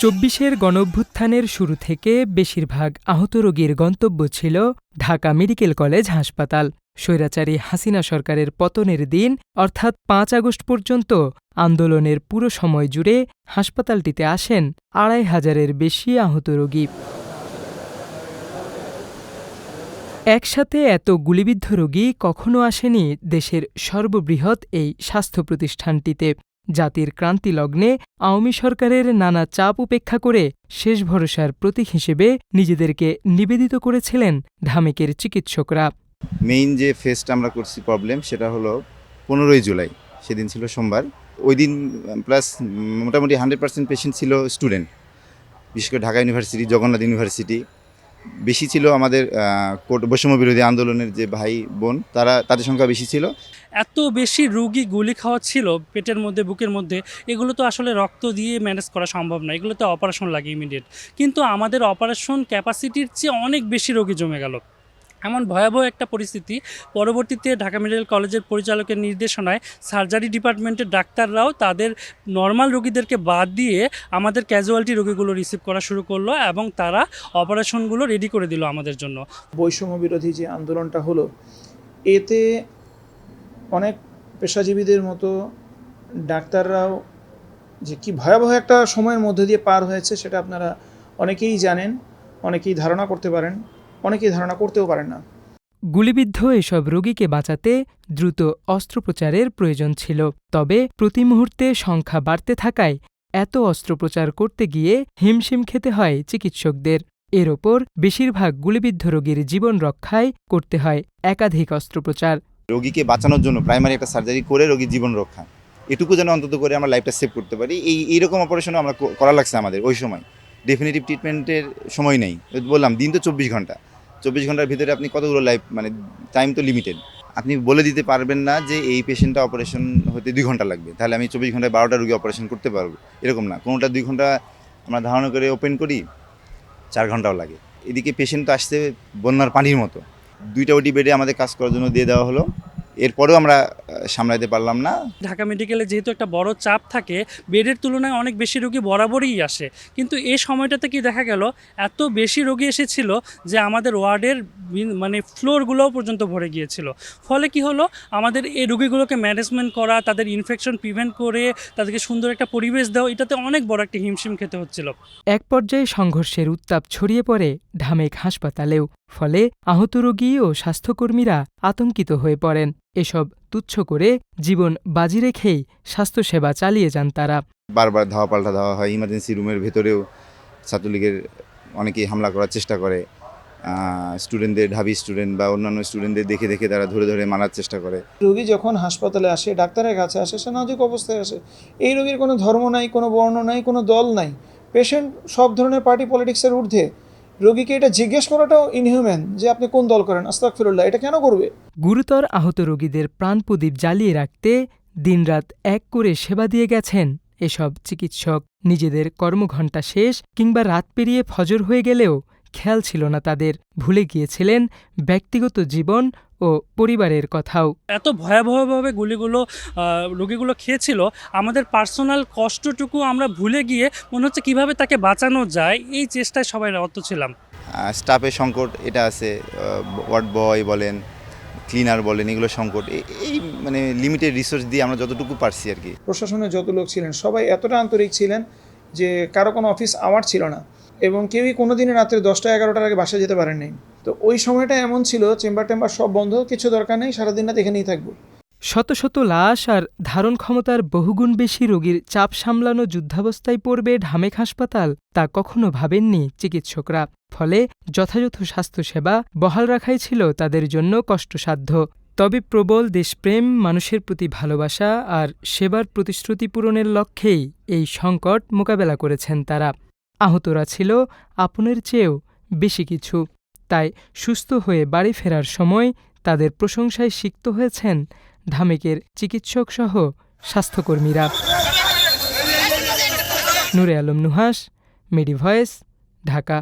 চব্বিশের গণভ্যুত্থানের শুরু থেকে বেশিরভাগ আহত রোগীর গন্তব্য ছিল ঢাকা মেডিকেল কলেজ হাসপাতাল। স্বৈরাচারী হাসিনা সরকারের পতনের দিন, অর্থাৎ পাঁচ আগস্ট পর্যন্ত, আন্দোলনের পুরো সময় জুড়ে হাসপাতালটিতে আসেন আড়াই হাজারের বেশি আহত রোগী। একসাথে এত গুলিবিদ্ধ রোগী কখনো আসেনি দেশের সর্ববৃহৎ এই স্বাস্থ্য প্রতিষ্ঠানটিতে। জাতির ক্রান্তি লগ্নে আওয়ামী সরকারের নানা চাপ উপেক্ষা করে শেষ ভরসার প্রতীক হিসেবে নিজেদেরকে নিবেদিত করেছিলেন ঢামেকের চিকিৎসকরা। মেইন যে ফেসটা আমরা করছি প্রবলেম সেটা হলো পনেরোই জুলাই, সেদিন ছিল সোমবার। ওই দিন, প্লাস মোটামুটি হান্ড্রেড পার্সেন্ট পেশেন্ট ছিল স্টুডেন্ট, বিশেষ করে ঢাকা ইউনিভার্সিটি, জগন্নাথ ইউনিভার্সিটি। বেশি ছিল আমাদের বৈষম্য বিরোধী আন্দোলনের যে ভাই বোন, তারা, তাদের সংখ্যা বেশি ছিল। এত বেশি রুগী গুলি খাওয়া ছিল পেটের মধ্যে, বুকের মধ্যে, এগুলো তো আসলে রক্ত দিয়ে ম্যানেজ করা সম্ভব না এগুলোতে অপারেশন লাগে ইমিডিয়েট কিন্তু আমাদের অপারেশন ক্যাপাসিটির চেয়ে অনেক বেশি রোগী জমে গেল। এমন ভয়াবহ একটা পরিস্থিতি, পরবর্তীতে ঢাকা মেডিকেল কলেজের পরিচালকের নির্দেশনায় সার্জারি ডিপার্টমেন্টের ডাক্তাররাও তাদের নর্মাল রোগীদেরকে বাদ দিয়ে আমাদের ক্যাজুয়ালিটি রোগীগুলো রিসিভ করা শুরু করল এবং তারা অপারেশনগুলো রেডি করে দিল আমাদের জন্য। বৈষম্য বিরোধী যে আন্দোলনটা হলো, এতে অনেক পেশাজীবীদের মতো ডাক্তাররাও যে কি ভয়াবহ একটা সময়ের মধ্যে দিয়ে পার হয়েছে সেটা আপনারা অনেকেই জানেন, অনেকেই ধারণা করতে পারেন, অনেকেই ধারণা করতেও পারেন না। গুলিবিদ্ধ এসব রোগীকে বাঁচাতে দ্রুত অস্ত্রোপচারের প্রয়োজন ছিল, তবে প্রতি মুহূর্তে সংখ্যা বাড়তে থাকায় এত অস্ত্রোপচার করতে গিয়ে হিমশিম খেতে হয় চিকিৎসকদের। এর ওপর বেশিরভাগ গুলিবিদ্ধ রোগীর জীবন রক্ষায় করতে হয় একাধিক অস্ত্রোপচার। রোগীকে বাঁচানোর জন্য প্রাইমারি একটা সার্জারি করে রোগীর জীবন রক্ষা। এটুকু যেন অন্তত করে আমরা লাইফটা সেভ করতে পারি। এই, এইরকম অপারেশনও আমরা করা লাগছে আমাদের ওই সময়। ডেফিনেটিভ ট্রিটমেন্টের সময় নেই। বললাম, দিন তো চব্বিশ ঘণ্টা। চব্বিশ ঘণ্টার ভিতরে আপনি কতগুলো লাইফ মানে টাইম তো লিমিটেড আপনি বলে দিতে পারবেন না যে এই পেশেন্টটা অপারেশন হতে দুই ঘণ্টা লাগবে। তাহলে আমি চব্বিশ ঘন্টায় বারোটা রুগী অপারেশন করতে পারব। এরকম না। কোনোটা দুই ঘণ্টা আমরা ধারণা করে ওপেন করি, চার ঘন্টাও লাগে। এদিকে পেশেন্ট তো আসছে বন্যার পানির মতো। দুইটা ওটি বেডে আমাদের কাজ করার জন্য দিয়ে দেওয়া হলো। এরপরেও আমরা আহ, সামলাতে পারলাম না। ঢাকা মেডিকেলে যেহেতু একটা বড় চাপ থাকে বেডের তুলনায় অনেক বেশি রোগী বরাবরই আসে। কিন্তু এই সময়টাতে কি দেখা গেল এত বেশি রোগী এসেছিল যে আমাদের ওয়ার্ডের মানে ফ্লোরগুলোও পর্যন্ত ভরে গিয়েছিল। ফলে কি হলো আমাদের এই রোগীগুলোকে ম্যানেজমেন্ট করা তাদের ইনফেকশন প্রিভেন্ট করে তাদেরকে সুন্দর একটা পরিবেশ দেওয়া এটাতে অনেক বড় একটা হিমশিম খেতে হচ্ছিল। এক পর্যায়ে সংঘর্ষের উত্তাপ ছড়িয়ে পড়ে ঢামেক হাসপাতালেও ফলে আহত রোগী ও স্বাস্থ্যকর্মীরা আতঙ্কিত হয়ে পড়েন। এসব তুচ্ছ করে জীবন বাজি রেখেই স্বাস্থ্যসেবা চালিয়ে যান তারা। বারবার ধাওয়া পাল্টা দেওয়া হয় ইমার্জেন্সি রুমের ভেতরেও ছাত্রলীগের অনেকেই হামলা করার চেষ্টা করে। স্টুডেন্টদের ঢাবি স্টুডেন্ট বা অন্যান্য স্টুডেন্টদের দেখে দেখে তারা ধরে ধরে মারার চেষ্টা করে। রোগী যখন হাসপাতালে আসে ডাক্তারের কাছে আসে সে নাজুক অবস্থায় আসে। এই রোগীর কোনো ধর্ম নাই কোনো বর্ণ নাই কোনো দল নাই। পেশেন্ট সব ধরনের পার্টি পলিটিক্সের ঊর্ধ্বে। রোগীকে এটা জিজ্ঞেস করাটাও ইনহিউম্যান যে আপনি কোন দল করেন? আস্তাক ফিরুল্লাহ এটা কেন করবে? গুরুতর আহত রোগীদের প্রাণ প্রদীপ জ্বালিয়ে রাখতে দিনরাত এক করে সেবা দিয়ে গেছেন এসব চিকিৎসক। নিজেদের কর্মঘণ্টা শেষ কিংবা রাত পেরিয়ে ফজর হয়ে গেলেও খেয়াল ছিল না তাদের ভুলে গিয়েছিলেন ব্যক্তিগত জীবন ও পরিবারের কথাও। এত ভয়াবহভাবে গুলিগুলো রোগীগুলো খেয়েছিল আমাদের পার্সোনাল কষ্টটুকু আমরা ভুলে গিয়ে মনে হচ্ছে কীভাবে তাকে বাঁচানো যায় এই চেষ্টায় সবাই রত ছিলাম। স্টাফের সংকট এটা আছে ওয়ার্ড বয় বলেন ক্লিনার বলেন এগুলো সংকট এই মানে লিমিটেড রিসোর্স দিয়ে আমরা যতটুকু পারছি আর কি। প্রশাসনে যত লোক ছিলেন সবাই এতটা আন্তরিক ছিলেন যে কারও কোনো অফিস আওয়ার ছিল না। এবং কেউই কোনো দিনে রাত্রে দশটা, এগারোটার আগে বাসায় যেতে পারেননি। তো ওই সময়টা এমন ছিল, চেম্বার টেম্বার সব বন্ধ, কিছু দরকার নেই, সারাদিন রাত এখানেই থাকব। শত শত লাশ আর ধারণ ক্ষমতার বহুগুণ বেশি রোগীর চাপ সামলানো যুদ্ধাবস্থায় পড়বে ঢামেক হাসপাতাল, তা কখনো ভাবেননি চিকিৎসকরা। ফলে যথাযথ স্বাস্থ্যসেবা বহাল রাখাই ছিল তাদের জন্য কষ্টসাধ্য। তবে প্রবল দেশপ্রেম, মানুষের প্রতি ভালোবাসা আর সেবার প্রতিশ্রুতি পূরণের লক্ষ্যেই এই সংকট মোকাবেলা করেছেন তারা। আহতরা ছিল আপনের চেয়েও বেশি কিছু। তাই সুস্থ হয়ে বাড়ি ফেরার সময় তাদের প্রশংসায় সিক্ত হয়েছেন ঢামেকের চিকিৎসকসহ স্বাস্থ্যকর্মীরা। নূরে আলম নুহাস মিডি ভয়েস ঢাকা।